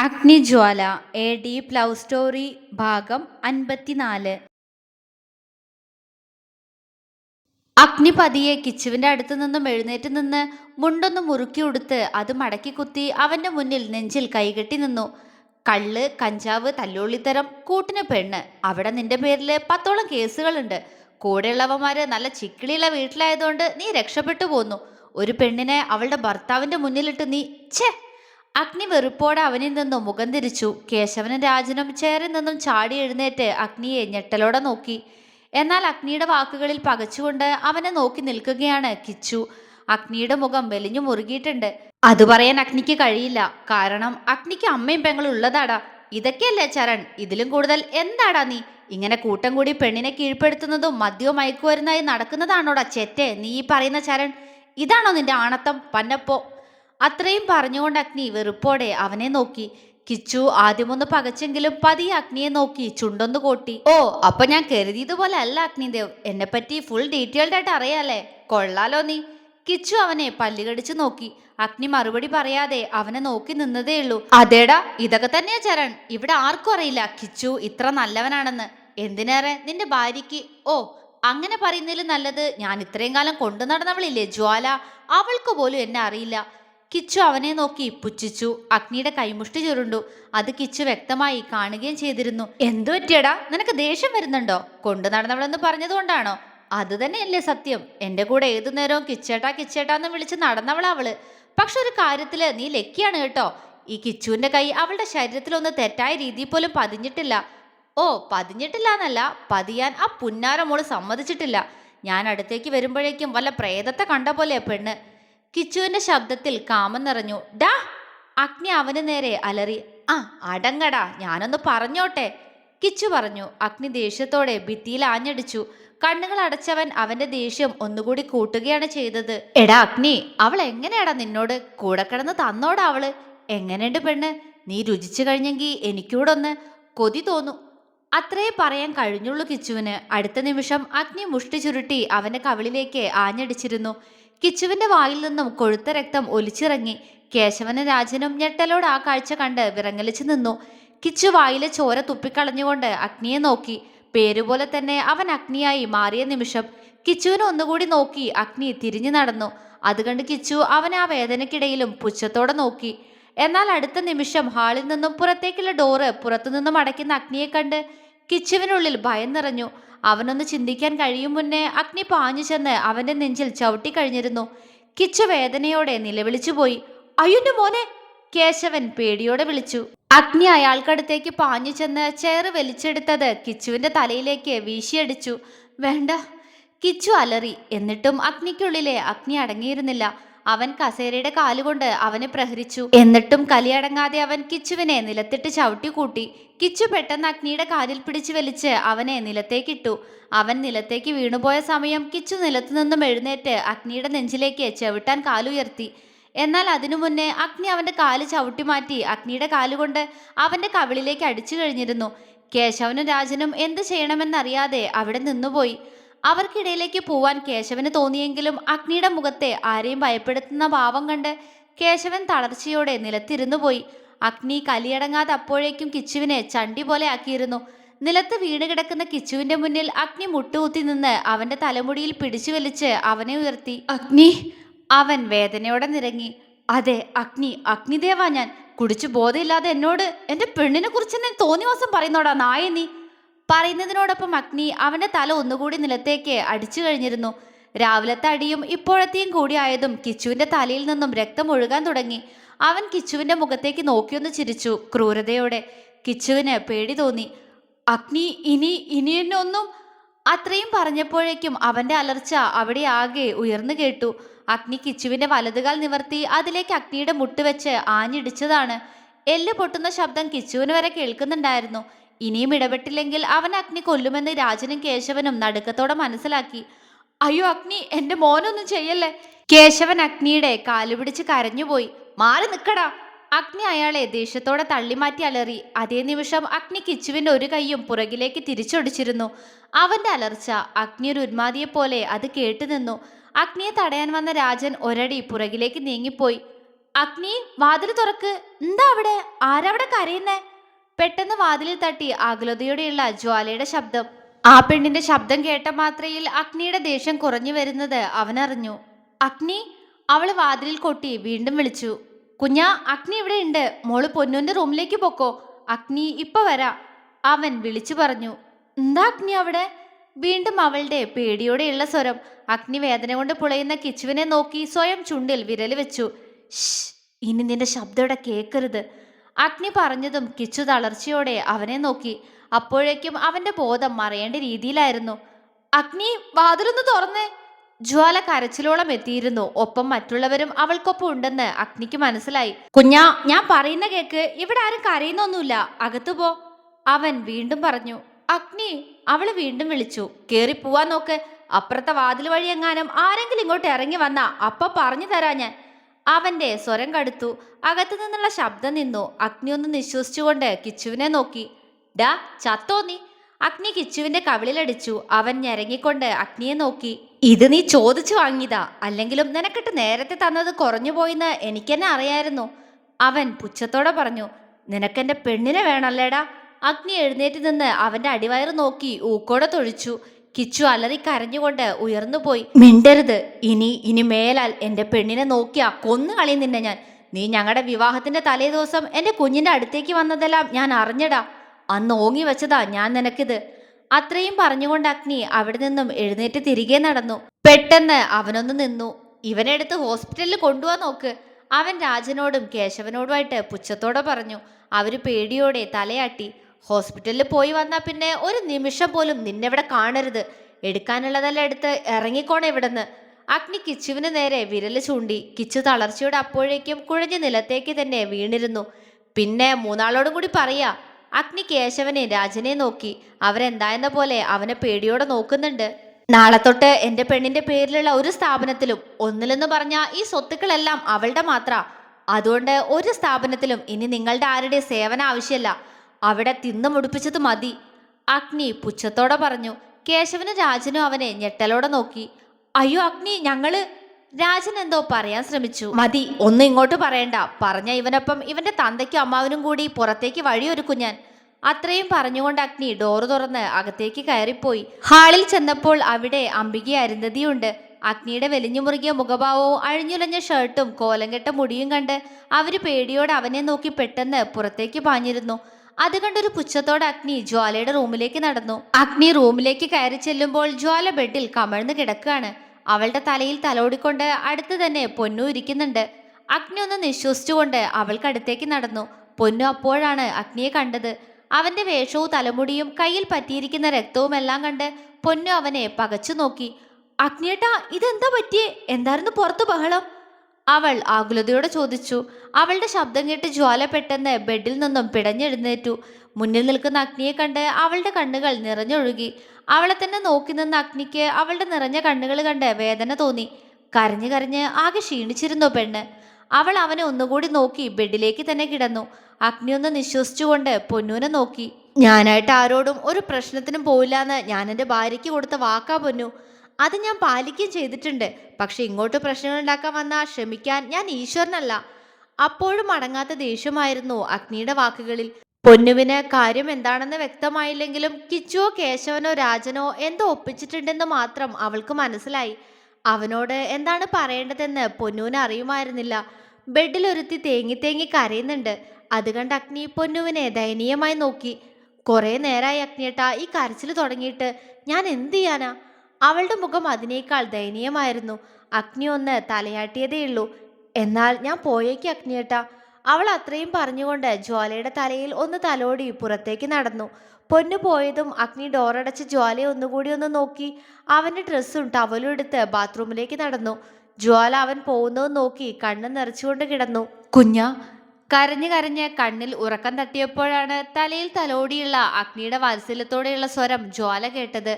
Agnijwala A D love story ഭാഗം അൻപത്തിനാല്. അഗ്നി പതിയെ കിച്ചുവിന്റെ അടുത്ത് നിന്നും എഴുന്നേറ്റ് നിന്ന് മുണ്ടൊന്ന് മുറുക്കി ഉടുത്ത് അത് മടക്കി കുത്തി അവന്റെ മുന്നിൽ നെഞ്ചിൽ കൈകെട്ടി നിന്നു. കള്ള് കഞ്ചാവ് തല്ലുള്ളിത്തരം കൂട്ടിന് പെണ്ണ്. അവിടെ നിന്റെ പേരിൽ പത്തോളം കേസുകളുണ്ട്. കൂടെയുള്ളവന്മാര് നല്ല ചിക്കിളിയുള്ള വീട്ടിലായതുകൊണ്ട് നീ രക്ഷപ്പെട്ടു പോന്നു. ഒരു പെണ്ണിനെ അവളുടെ ഭർത്താവിന്റെ മുന്നിലിട്ട് നീ ഛേ! അഗ്നി വെറുപ്പോടെ അവനിൽ നിന്നും മുഖം തിരിച്ചു. കേശവനും രാജനും ചേറിൽ നിന്നും ചാടി എഴുന്നേറ്റ് അഗ്നിയെ ഞെട്ടലോടെ നോക്കി. എന്നാൽ അഗ്നിയുടെ വാക്കുകളിൽ പകച്ചുകൊണ്ട് അവനെ നോക്കി നിൽക്കുകയാണ് കിച്ചു. അഗ്നിയുടെ മുഖം വെലിഞ്ഞു മുറുകിയിട്ടുണ്ട്. അത് പറയാൻ അഗ്നിക്ക് കഴിയില്ല. കാരണം അഗ്നിക്ക് അമ്മയും പെങ്ങളും ഉള്ളതാടാ. ഇതൊക്കെയല്ലേ ചരൺ? ഇതിലും കൂടുതൽ എന്താടാ നീ? ഇങ്ങനെ കൂട്ടം കൂടി പെണ്ണിനെ കീഴ്പ്പെടുത്തുന്നതും മദ്യവും മയക്കുമരുന്നായി നടക്കുന്നതാണോടാ ചെറ്റെ? നീ ഈ പറയുന്ന ചരൺ? ഇതാണോ നിന്റെ ആണത്തം? പന്നപ്പോ അത്രയും പറഞ്ഞുകൊണ്ട് അഗ്നി വെറുപ്പോടെ അവനെ നോക്കി. കിച്ചു ആദ്യമൊന്ന് പകച്ചെങ്കിലും പതിയെ അഗ്നിയെ നോക്കി ചുണ്ടൊന്ന് കോട്ടി. ഓ അപ്പൊ ഞാൻ കരുതിയതുപോലെ അല്ല അഗ്നിദേവ്. എന്നെ പറ്റി ഫുൾ ഡീറ്റെയിൽഡ് ആയിട്ട് അറിയാലേ കൊള്ളാലോ നീ. കിച്ചു അവനെ പല്ലുകടിച്ചു നോക്കി. അഗ്നി മറുപടി പറയാതെ അവനെ നോക്കി നിന്നതേ ഉള്ളൂ. അതേടാ ഇതൊക്കെ തന്നെയാ ചരൺ. ഇവിടെ ആർക്കും അറിയില്ല. കിച്ചു ഇത്ര നല്ലവനാണെന്ന്. എന്തിനേറെ? നിന്റെ ഭാര്യയ്ക്ക് ഓ അങ്ങനെ പറയുന്നതിൽ നല്ലത് ഞാൻ ഇത്രയും കാലം കൊണ്ടു നടന്നവളില്ലേ ജ്വാല. അവൾക്ക് പോലും എന്നെ അറിയില്ല. കിച്ചു അവനെ നോക്കി പുച്ഛിച്ചു. അഗ്നിയുടെ കൈമുഷ്ടി ചുരുണ്ടു. അത് കിച്ചു വ്യക്തമായി കാണുകയും ചെയ്തിരുന്നു. എന്തു പറ്റിയടാ? നിനക്ക് ദേഷ്യം വരുന്നുണ്ടോ? കൊണ്ടു നടന്നവളെന്ന് പറഞ്ഞതുകൊണ്ടാണോ? അത് തന്നെയല്ലേ സത്യം. എന്റെ കൂടെ ഏതു നേരവും കിച്ചേട്ടാ കിച്ചേട്ടാന്ന് വിളിച്ച് നടന്നവളാ അവൾ. പക്ഷെ ഒരു കാര്യത്തിൽ നീ ലക്കിയാണ് കേട്ടോ. ഈ കിച്ചുവിന്റെ കൈ അവളുടെ ശരീരത്തിലൊന്ന് തെറ്റായ രീതിയിൽ പോലും പതിഞ്ഞിട്ടില്ല. ഓ പതിഞ്ഞിട്ടില്ല എന്നല്ല. പതിയാൻ ആ പുന്നാര മോൾ സമ്മതിച്ചിട്ടില്ല. ഞാൻ അടുത്തേക്ക് വരുമ്പോഴേക്കും വല്ല പ്രേതത്തെ കണ്ട പോലെയാ പെണ്ണ്. കിച്ചുവിന്റെ ശബ്ദത്തിൽ കാമം നിറഞ്ഞു. ഡാ അഗ്നി അവന് നേരെ അലറി. ആ അടങ്ങടാ ഞാനൊന്ന് പറഞ്ഞോട്ടെ. കിച്ചു പറഞ്ഞു. അഗ്നി ദേഷ്യത്തോടെ ഭിത്തിയിൽ ആഞ്ഞടിച്ചു. കണ്ണുകൾ അടച്ചവൻ അവന്റെ ദേഷ്യം ഒന്നുകൂടി കൂട്ടുകയാണ് ചെയ്തത്. എടാ അഗ്നി അവൾ എങ്ങനെയാടാ നിന്നോട്? കൂടെ കിടന്ന് തന്നോടാ അവൾ. എങ്ങനെയുണ്ട് പെണ്ണ്? നീ രുചിച്ചു കഴിഞ്ഞെങ്കിൽ എനിക്കൂടെ ഒന്ന് കൊതി തോന്നു. അത്രേ പറയാൻ കഴിഞ്ഞുള്ളൂ കിച്ചുവിന്. അടുത്ത നിമിഷം അഗ്നി മുഷ്ടി ചുരുട്ടി അവന്റെ കവിളിലേക്ക് ആഞ്ഞടിച്ചിരുന്നു. കിച്ചുവിന്റെ വായിൽ നിന്നും കൊഴുത്ത രക്തം ഒലിച്ചിറങ്ങി. കേശവനും രാജനും ഞെട്ടലോട് ആ കാഴ്ച കണ്ട് വിറങ്ങലിച്ചു നിന്നു. കിച്ചു വായിലെ ചോര തുപ്പിക്കളഞ്ഞുകൊണ്ട് അഗ്നിയെ നോക്കി. പേരുപോലെ തന്നെ അവൻ അഗ്നിയായി മാറിയ നിമിഷം കിച്ചുവിനെ ഒന്നുകൂടി നോക്കി അഗ്നി തിരിഞ്ഞു നടന്നു. അത് കണ്ട് കിച്ചു അവൻ ആ വേദനയ്ക്കിടയിലും പുച്ഛത്തോടെ നോക്കി. എന്നാൽ അടുത്ത നിമിഷം ഹാളിൽ നിന്നും പുറത്തേക്കുള്ള ഡോറ് പുറത്തുനിന്നും അടയ്ക്കുന്ന അഗ്നിയെ കണ്ട് കിച്ചുവിനുള്ളിൽ ഭയം നിറഞ്ഞു. അവനൊന്ന് ചിന്തിക്കാൻ കഴിയും മുന്നേ അഗ്നി പാഞ്ഞു ചെന്ന് അവന്റെ നെഞ്ചിൽ ചവിട്ടി കഴിഞ്ഞിരുന്നു. കിച്ചു വേദനയോടെ നിലവിളിച്ചു പോയി. അയ്യുന്റെ മോനെ കേശവൻ പേടിയോടെ വിളിച്ചു. അഗ്നി അയാൾക്കടുത്തേക്ക് പാഞ്ഞു ചെന്ന് ചെയറ് വലിച്ചെടുത്തത് കിച്ചുവിന്റെ തലയിലേക്ക് വീശിയടിച്ചു. വേണ്ട കിച്ചു അലറി. എന്നിട്ടും അഗ്നിക്കുള്ളിലെ അഗ്നി അടങ്ങിയിരുന്നില്ല. അവൻ കസേരയുടെ കാലുകൊണ്ട് അവനെ പ്രഹരിച്ചു. എന്നിട്ടും കലിയടങ്ങാതെ അവൻ കിച്ചുവിനെ നിലത്തിട്ട് ചവിട്ടി കൂട്ടി. കിച്ചു പെട്ടെന്ന് അഗ്നിയുടെ കാലിൽ പിടിച്ചു വലിച്ച് അവനെ നിലത്തേക്കിട്ടു. അവൻ നിലത്തേക്ക് വീണുപോയ സമയം കിച്ചു നിലത്തുനിന്നും എഴുന്നേറ്റ് അഗ്നിയുടെ നെഞ്ചിലേക്ക് ചവിട്ടാൻ കാലുയർത്തി. എന്നാൽ അതിനു മുന്നേ അഗ്നി അവന്റെ കാൽ ചവിട്ടി മാറ്റി അഗ്നിയുടെ കാലുകൊണ്ട് അവന്റെ കവിളിലേക്ക് അടിച്ചു കഴിഞ്ഞിരുന്നു. കേശവനും രാജനും എന്ത് ചെയ്യണമെന്നറിയാതെ അവിടെ നിന്നുപോയി. അവർക്കിടയിലേക്ക് പോവാൻ കേശവന് തോന്നിയെങ്കിലും അഗ്നിയുടെ മുഖത്തെ ആരെയും ഭയപ്പെടുത്തുന്ന ഭാവം കണ്ട് കേശവൻ തളർച്ചയോടെ നിലത്തിരുന്നു പോയി. അഗ്നി കലിയടങ്ങാതെ അപ്പോഴേക്കും കിച്ചുവിനെ ചണ്ടി പോലെ ആക്കിയിരുന്നു. നിലത്ത് വീണ് കിടക്കുന്ന കിച്ചുവിന്റെ മുന്നിൽ അഗ്നി മുട്ടുകുത്തി നിന്ന് അവന്റെ തലമുടിയിൽ പിടിച്ചു വലിച്ച് അവനെ ഉയർത്തി. അഗ്നി! അവൻ വേദനയോടെ നിരങ്ങി. അതെ അഗ്നി അഗ്നിദേവാ ഞാൻ. കുടിച്ചു ബോധമില്ലാതെ എന്നോട് എന്റെ പെണ്ണിനെ കുറിച്ച് തന്നെ തോന്നിവാസം പറയുന്നോടാ നായ നീ. പറയുന്നതിനോടൊപ്പം അഗ്നി അവന്റെ തല ഒന്നുകൂടി നിലത്തേക്ക് അടിച്ചു കഴിഞ്ഞിരുന്നു. രാവിലത്തെ അടിയും ഇപ്പോഴത്തെയും കൂടിയായതും കിച്ചുവിന്റെ തലയിൽ നിന്നും രക്തം ഒഴുകാൻ തുടങ്ങി. അവൻ കിച്ചുവിന്റെ മുഖത്തേക്ക് നോക്കിയൊന്ന് ചിരിച്ചു ക്രൂരതയോടെ. കിച്ചുവിന് പേടി തോന്നി. അഗ്നി ഇനി ഇനി എന്നെ ഒന്നും? അത്രയും പറഞ്ഞപ്പോഴേക്കും അവന്റെ അലർച്ച അവിടെ ആകെ ഉയർന്നു കേട്ടു. അഗ്നി കിച്ചുവിന്റെ വലതുകാൽ നിവർത്തി അതിലേക്ക് അഗ്നിയുടെ മുട്ടുവെച്ച് ആഞ്ഞിടിച്ചതാണ്. എല്ല് പൊട്ടുന്ന ശബ്ദം കിച്ചുവിന് വരെ കേൾക്കുന്നുണ്ടായിരുന്നു. ഇനിയും ഇടപെട്ടില്ലെങ്കിൽ അവൻ അഗ്നി കൊല്ലുമെന്ന് രാജനും കേശവനും നടുക്കത്തോടെ മനസ്സിലാക്കി. അയ്യോ അഗ്നി എന്റെ മോനൊന്നും ചെയ്യല്ലേ? കേശവൻ അഗ്നിയുടെ കാലുപിടിച്ച് കരഞ്ഞുപോയി. മാറി നിക്കടാ. അഗ്നി അയാളെ ദേഷ്യത്തോടെ തള്ളിമാറ്റി അലറി. അതേ നിമിഷം അഗ്നി കിച്ചുവിന്റെ ഒരു കൈയും പുറകിലേക്ക് തിരിച്ചൊടിച്ചിരുന്നു. അവന്റെ അലർച്ച അഗ്നി ഒരു ഉന്മാദിയെ പോലെ അത് കേട്ടു നിന്നു. അഗ്നിയെ തടയാൻ വന്ന രാജൻ ഒരടി പുറകിലേക്ക് നീങ്ങിപ്പോയി. അഗ്നി വാതിൽ തുറക്ക്. എന്താ അവിടെ? ആരവിടെ കരയുന്നേ? പെട്ടെന്ന് വാതിലിൽ തട്ടി ആകുലതയോടെയുള്ള ജ്വാലയുടെ ശബ്ദം. ആ പെണ്ണിന്റെ ശബ്ദം കേട്ട മാത്രയിൽ അഗ്നിയുടെ ദേഷ്യം കുറഞ്ഞു വരുന്നത് അവനറിഞ്ഞു. അഗ്നി അവൾ വാതിലിൽ കൊട്ടി വീണ്ടും വിളിച്ചു. കുഞ്ഞാ അഗ്നി ഇവിടെ ഉണ്ട്. മോൾ പൊന്നുവിന്റെ റൂമിലേക്ക് പൊക്കോ. അഗ്നി ഇപ്പൊ വരാ. അവൻ വിളിച്ചു പറഞ്ഞു. എന്താ അഗ്നി അവിടെ? വീണ്ടും അവളുടെ പേടിയോടെയുള്ള സ്വരം. അഗ്നി വേദന കൊണ്ട് പുളയുന്ന കിച്ചുവിനെ നോക്കി സ്വയം ചുണ്ടിൽ വിരൽ വെച്ചു. ഇനി നിന്റെ ശബ്ദം ഇവിടെ കേൾക്കരുത്. അഗ്നി പറഞ്ഞതും കിച്ചു തളർച്ചയോടെ അവനെ നോക്കി. അപ്പോഴേക്കും അവന്റെ ബോധം മറയേണ്ട രീതിയിലായിരുന്നു. അഗ്നി വാതിലൊന്ന് തുറന്നേ. ജ്വാല കരച്ചിലോളം എത്തിയിരുന്നു. ഒപ്പം മറ്റുള്ളവരും അവൾക്കൊപ്പം ഉണ്ടെന്ന് അഗ്നിക്ക് മനസ്സിലായി. കുഞ്ഞാ ഞാൻ പറയുന്ന കേക്ക് ഇവിടെ ആരും കരയുന്നൊന്നുമില്ല. അകത്തു പോ. അവൻ വീണ്ടും പറഞ്ഞു. അഗ്നി അവൾ വീണ്ടും വിളിച്ചു. കേറി പോവാൻ നോക്ക്. അപ്പുറത്തെ വാതിൽ വഴി എങ്ങാനും ആരെങ്കിലും ഇങ്ങോട്ട് ഇറങ്ങി വന്നാ അപ്പ പറഞ്ഞു തരാ ഞാൻ. അവന്റെ സ്വരം കടുത്തു. അകത്തു നിന്നുള്ള ശബ്ദം നിന്നു. അഗ്നി ഒന്ന് നിശ്വസിച്ചുകൊണ്ട് കിച്ചുവിനെ നോക്കി. ഡാ ചത്തോ നീ? അഗ്നി കിച്ചുവിന്റെ കവിളിലടിച്ചു അവൻ ഞരങ്ങിക്കൊണ്ട് അഗ്നിയെ നോക്കി. ഇത് നീ ചോദിച്ചു വാങ്ങിയതാ. അല്ലെങ്കിലും നിനക്കിട്ട് നേരത്തെ തന്നത് കുറഞ്ഞു പോയിന്ന് എനിക്കെന്നെ അറിയായിരുന്നു. അവൻ പുച്ഛത്തോടെ പറഞ്ഞു. നിനക്കെന്റെ പെണ്ണിനെ വേണല്ലേടാ? അഗ്നി എഴുന്നേറ്റ് നിന്ന് അവന്റെ അടിവയറ് നോക്കി ഊക്കോടെ തൊഴിച്ചു. കിച്ചു അലറി കരഞ്ഞുകൊണ്ട് ഉയർന്നുപോയി മിണ്ടരുത്. ഇനി ഇനി മേലാൽ എന്റെ പെണ്ണിനെ നോക്കിയാ കൊന്നു കളയും നിന്നെ ഞാൻ. നീ ഞങ്ങളുടെ വിവാഹത്തിന്റെ തലേ ദിവസം എന്റെ കുഞ്ഞിന്റെ അടുത്തേക്ക് വന്നതെല്ലാം ഞാൻ അറിഞ്ഞടാ. അന്ന് ഓങ്ങി വെച്ചതാ ഞാൻ നിനക്കിത്. അത്രയും പറഞ്ഞുകൊണ്ട് അഗ്നി അവിടെ നിന്നും എഴുന്നേറ്റ് തിരികെ നടന്നു. പെട്ടെന്ന് അവനൊന്ന് നിന്നു. ഇവനെടുത്ത് ഹോസ്പിറ്റലിൽ കൊണ്ടുപോവാൻ നോക്ക്. അവൻ രാജനോടും കേശവനോടുമായിട്ട് പുച്ഛത്തോടെ പറഞ്ഞു. അവർ പേടിയോടെ തലയാട്ടി. ഹോസ്പിറ്റലിൽ പോയി വന്നാൽ പിന്നെ ഒരു നിമിഷം പോലും നിന്നെവിടെ കാണരുത്. എടുക്കാനുള്ളതെല്ലാം എടുത്ത് ഇറങ്ങിക്കോണെ ഇവിടുന്ന്. അഗ്നി കിച്ചുവിന് നേരെ വിരൽ ചൂണ്ടി കിച്ചു തളർച്ചയോടെ അപ്പോഴേക്കും കുഴഞ്ഞ നിലത്തേക്ക് തന്നെ വീണിരുന്നു. പിന്നെ മൂന്നാളോടും കൂടി പറയാ അഗ്നി കേശവനെ രാജനെ നോക്കി. അവരെന്തായെന്ന പോലെ അവനെ പേടിയോടെ നോക്കുന്നുണ്ട്. നാളെ തൊട്ട് എന്റെ പെണ്ണിന്റെ പേരിലുള്ള ഒരു സ്ഥാപനത്തിലും ഒന്നിലെന്ന് പറഞ്ഞ ഈ സ്വത്തുക്കളെല്ലാം അവളുടെ മാത്ര. അതുകൊണ്ട് ഒരു സ്ഥാപനത്തിലും ഇനി നിങ്ങളുടെ ആരുടെ സേവന ആവശ്യമല്ല. അവിടെ തിന്നു മുടിപ്പിച്ചത് മതി. അഗ്നി പുച്ഛത്തോടെ പറഞ്ഞു. കേശവനും രാജനും അവനെ ഞെട്ടലോടെ നോക്കി. അയ്യോ അഗ്നി ഞങ്ങൾ രാജൻ എന്തോ പറയാൻ ശ്രമിച്ചു. മതി ഒന്നും ഇങ്ങോട്ട് പറയണ്ട. പറഞ്ഞ ഇവനൊപ്പം ഇവന്റെ തന്തയ്ക്കും അമ്മാവനും കൂടി പുറത്തേക്ക് വഴിയൊരുക്കും ഞാൻ അത്രയും പറഞ്ഞുകൊണ്ട് അഗ്നി ഡോറ് തുറന്ന് അകത്തേക്ക് കയറിപ്പോയി. ഹാളിൽ ചെന്നപ്പോൾ അവിടെ അംബിക അരുന്ധതിയുണ്ട്. അഗ്നിയുടെ വെലിഞ്ഞു മുറുകിയ മുഖഭാവവും അഴിഞ്ഞുലഞ്ഞ ഷർട്ടും കോലംകെട്ട മുടിയും കണ്ട് അവർ പേടിയോടെ അവനെ നോക്കി പെട്ടെന്ന് പുറത്തേക്ക് പാഞ്ഞിരുന്നു. അത് കണ്ടൊരു പുച്ഛത്തോടെ അഗ്നി ജ്വാലയുടെ റൂമിലേക്ക് നടന്നു. അഗ്നി റൂമിലേക്ക് കയറി ചെല്ലുമ്പോൾ ജ്വാല ബെഡിൽ കമഴ്ന്ന് കിടക്കുകയാണ്. അവളുടെ തലയിൽ തലോടിക്കൊണ്ട് അടുത്ത് തന്നെ പൊന്നു ഇരിക്കുന്നുണ്ട്. അഗ്നി ഒന്ന് നിശ്വസിച്ചുകൊണ്ട് അവൾക്കടുത്തേക്ക് നടന്നു. പൊന്നു അപ്പോഴാണ് അഗ്നിയെ കണ്ടത്. അവന്റെ വേഷവും തലമുടിയും കയ്യിൽ പറ്റിയിരിക്കുന്ന രക്തവും എല്ലാം കണ്ട് പൊന്നു അവനെ പകച്ചു നോക്കി. അഗ്നിയേട്ടാ ഇതെന്താ പറ്റിയേ? എന്തായിരുന്നു പുറത്ത് ബഹളം? അവൾ ആകുലതയോടെ ചോദിച്ചു അവളുടെ ശബ്ദം കേട്ട് ജ്വാല പെട്ടെന്ന് ബെഡിൽ നിന്നും പിടഞ്ഞെഴുന്നേറ്റു. മുന്നിൽ നിൽക്കുന്ന അഗ്നിയെ കണ്ട് അവളുടെ കണ്ണുകൾ നിറഞ്ഞൊഴുകി. അവളെ തന്നെ നോക്കി നിന്ന അഗ്നിക്ക് അവളുടെ നിറഞ്ഞ കണ്ണുകൾ കണ്ട് വേദന തോന്നി. കരഞ്ഞു കരഞ്ഞ് ആകെ ക്ഷീണിച്ചിരുന്നു പെണ്ണ്. അവൾ അവനെ ഒന്നുകൂടി നോക്കി ബെഡിലേക്ക് തന്നെ കിടന്നു. അഗ്നി ഒന്ന് നിശ്വസിച്ചുകൊണ്ട് പൊന്നൂനെ നോക്കി. ഞാനായിട്ട് ആരോടും ഒരു പ്രശ്നത്തിനും പോയില്ലാന്ന് ഞാൻ എന്റെ ഭാര്യയ്ക്ക് കൊടുത്ത വാക്കാ പൊന്നു. അത് ഞാൻ പാലിക്കുകയും ചെയ്തിട്ടുണ്ട്. പക്ഷെ ഇങ്ങോട്ട് പ്രശ്നങ്ങൾ ഉണ്ടാക്കാൻ വന്നാൽ ക്ഷമിക്കാൻ ഞാൻ ഈശ്വരനല്ല. അപ്പോഴും അടങ്ങാത്ത ദേഷ്യമായിരുന്നു അഗ്നിയുടെ വാക്കുകളിൽ. പൊന്നുവിന് കാര്യം എന്താണെന്ന് വ്യക്തമായില്ലെങ്കിലും കിച്ചുവോ കേശവനോ രാജനോ എന്തോ ഒപ്പിച്ചിട്ടുണ്ടെന്ന് മാത്രം അവൾക്ക് മനസ്സിലായി. അവനോട് എന്താണ് പറയേണ്ടതെന്ന് പൊന്നുവിന് അറിയുമായിരുന്നില്ല. ബെഡിലൊരുത്തി തേങ്ങി തേങ്ങി കരയുന്നുണ്ട്. അത് കണ്ട് അഗ്നി പൊന്നുവിനെ ദയനീയമായി നോക്കി. കുറേ നേരമായി അഗ്നിയേട്ട ഈ കരച്ചിൽ തുടങ്ങിയിട്ട് ഞാൻ എന്ത് ചെയ്യാനാ? അവളുടെ മുഖം അതിനേക്കാൾ ദയനീയമായിരുന്നു. അഗ്നി ഒന്ന് തലയാട്ടിയതേയുള്ളൂ എന്നാൽ ഞാൻ പോയേക്ക് അഗ്നിയേട്ടാ. അവൾ അത്രയും പറഞ്ഞുകൊണ്ട് ജ്വാലയുടെ തലയിൽ ഒന്ന് തലോടി പുറത്തേക്ക് നടന്നു. പൊന്നു പോയതും അഗ്നി ഡോറടച്ച് ജ്വാലയെ ഒന്നുകൂടി ഒന്ന് നോക്കി. അവന്റെ ഡ്രസ്സും ടവലും എടുത്ത് ബാത്റൂമിലേക്ക് നടന്നു. ജ്വാല അവൻ പോകുന്നത് നോക്കി കണ്ണ് നിറച്ചുകൊണ്ട് കിടന്നു. കുഞ്ഞ കരഞ്ഞു കരഞ്ഞ് കണ്ണിൽ ഉറക്കം തട്ടിയപ്പോഴാണ് തലയിൽ തലോടിയുള്ള അഗ്നിയുടെ വാത്സല്യത്തോടെയുള്ള സ്വരം ജ്വാല കേട്ടത്.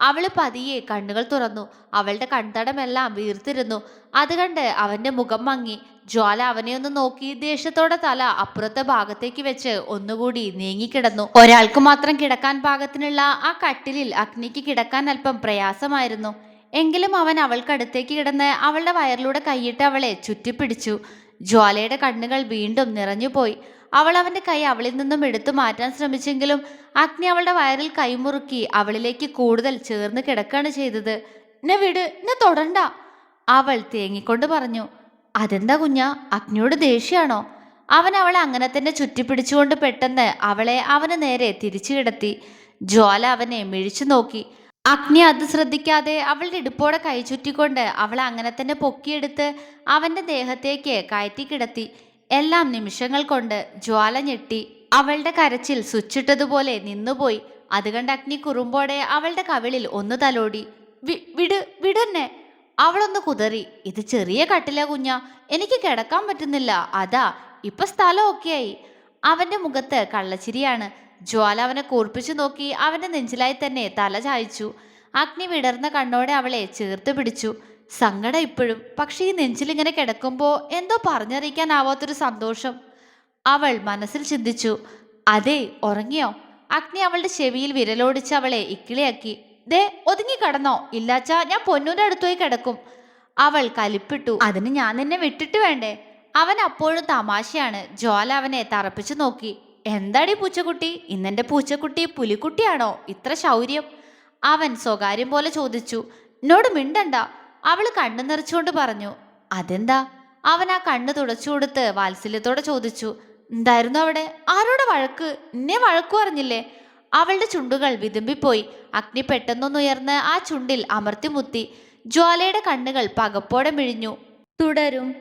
അവൾ പതിയെ കണ്ണുകൾ തുറന്നു. അവളുടെ കൺതടമെല്ലാം വീർത്തിരുന്നു. അത് കണ്ട് അവന്റെ മുഖം മങ്ങി. ജ്വാല അവനെ ഒന്ന് നോക്കി ദേഷ്യത്തോടെ തല അപ്പുറത്തെ ഭാഗത്തേക്ക് വെച്ച് ഒന്നുകൂടി നീങ്ങിക്കിടന്നു. ഒരാൾക്ക് മാത്രം കിടക്കാൻ പാകത്തിനുള്ള ആ കട്ടിലിൽ അഗ്നിക്ക് കിടക്കാൻ അല്പം പ്രയാസമായിരുന്നു. എങ്കിലും അവൻ അവൾക്കടുത്തേക്ക് കിടന്ന് അവളുടെ വയറിലൂടെ കൈയിട്ട് അവളെ ചുറ്റിപ്പിടിച്ചു. ജ്വാലയുടെ കണ്ണുകൾ വീണ്ടും നിറഞ്ഞുപോയി. അവൾ അവന്റെ കൈ അവളിൽ നിന്നും എടുത്തു മാറ്റാൻ ശ്രമിച്ചെങ്കിലും അഗ്നി അവളുടെ വയറിൽ കൈമുറുക്കി അവളിലേക്ക് കൂടുതൽ ചേർന്ന് കിടക്കാണ് ചെയ്തത്. എന്നെ വിട് എന്നെ തൊടണ്ട അവൾ തേങ്ങിക്കൊണ്ട് പറഞ്ഞു. അതെന്താ കുഞ്ഞ അഗ്നിയോട് ദേഷ്യാണോ അവൻ അവളെ അങ്ങനെ തന്നെ ചുറ്റിപ്പിടിച്ചുകൊണ്ട് പെട്ടെന്ന് അവളെ അവന് നേരെ തിരിച്ചു കിടത്തി. ജ്വാല അവനെ മിഴിച്ചു നോക്കി. അഗ്നി അത് ശ്രദ്ധിക്കാതെ അവളുടെ ഇടുപ്പോടെ കൈ ചുറ്റിക്കൊണ്ട് അവളെ അങ്ങനെ തന്നെ പൊക്കിയെടുത്ത് അവന്റെ ദേഹത്തേക്ക് കയറ്റി കിടത്തി. എല്ലാം നിമിഷങ്ങൾ കൊണ്ട് ജ്വാല ഞെട്ടി അവളുടെ കരച്ചിൽ സ്വിച്ചിട്ടതുപോലെ നിന്നുപോയി. അത് കണ്ട് അഗ്നി കുറുമ്പോടെ അവളുടെ കവിളിൽ ഒന്ന് തലോടി. വിടു വിട് വിടന്നെ. അവളൊന്ന് കുതറി. ഇത് ചെറിയ കട്ടില കുഞ്ഞ. എനിക്ക് കിടക്കാൻ പറ്റുന്നില്ല. അതാ ഇപ്പൊ സ്ഥലം ആയി അവന്റെ മുഖത്ത് കള്ളച്ചിരിയാണ്. ജ്വാല അവനെ കൂർപ്പിച്ചു നോക്കി അവന്റെ നെഞ്ചിലായി തന്നെ തല ചായച്ചു. അഗ്നി വിടർന്ന കണ്ണോടെ അവളെ ചേർത്ത് പിടിച്ചു. സങ്കടം ഇപ്പോഴും. പക്ഷേ ഈ നെഞ്ചിലിങ്ങനെ കിടക്കുമ്പോൾ എന്തോ പറഞ്ഞറിയിക്കാനാവാത്തൊരു സന്തോഷം. അവൾ മനസ്സിൽ ചിന്തിച്ചു അതെ ഉറങ്ങിയോ? അഗ്നി അവളുടെ ചെവിയിൽ വിരലോടിച്ച് അവളെ ഇക്കിളിയാക്കി ദേ ഒതുങ്ങി കിടന്നോ? ഇല്ലാച്ച ഞാൻ പൊന്നൂന്റെ അടുത്ത് പോയി കിടക്കും. അവൾ കലിപ്പിട്ടു അതിന് ഞാൻ നിന്നെ വിട്ടിട്ട് വേണ്ടേ? അവൻ അപ്പോഴും തമാശയാണ്. ജോല അവനെ തറപ്പിച്ചു നോക്കി എന്താടി പൂച്ചക്കുട്ടി? ഇന്നെന്റെ പൂച്ചക്കുട്ടി പുലിക്കുട്ടിയാണോ? ഇത്ര ശൗര്യം. അവൻ സ്വകാര്യം പോലെ ചോദിച്ചു എന്നോട് മിണ്ടണ്ട. അവൾ കണ്ണു നിറച്ചുകൊണ്ട് പറഞ്ഞു അതെന്താ? അവൻ ആ കണ്ണ് തുടച്ചു കൊടുത്ത് വാത്സല്യത്തോടെ ചോദിച്ചു എന്തായിരുന്നു അവിടെ? ആരോടെ വഴക്ക്? എന്നെ വഴക്കു പറഞ്ഞില്ലേ അവളുടെ ചുണ്ടുകൾ വിതുമ്പിപ്പോയി. അഗ്നി പെട്ടെന്നൊന്നുയർന്ന് ആ ചുണ്ടിൽ അമർത്തി മുത്തി. ജ്വാലയുടെ കണ്ണുകൾ പകപ്പോടെ മിഴിഞ്ഞു. തുടരും.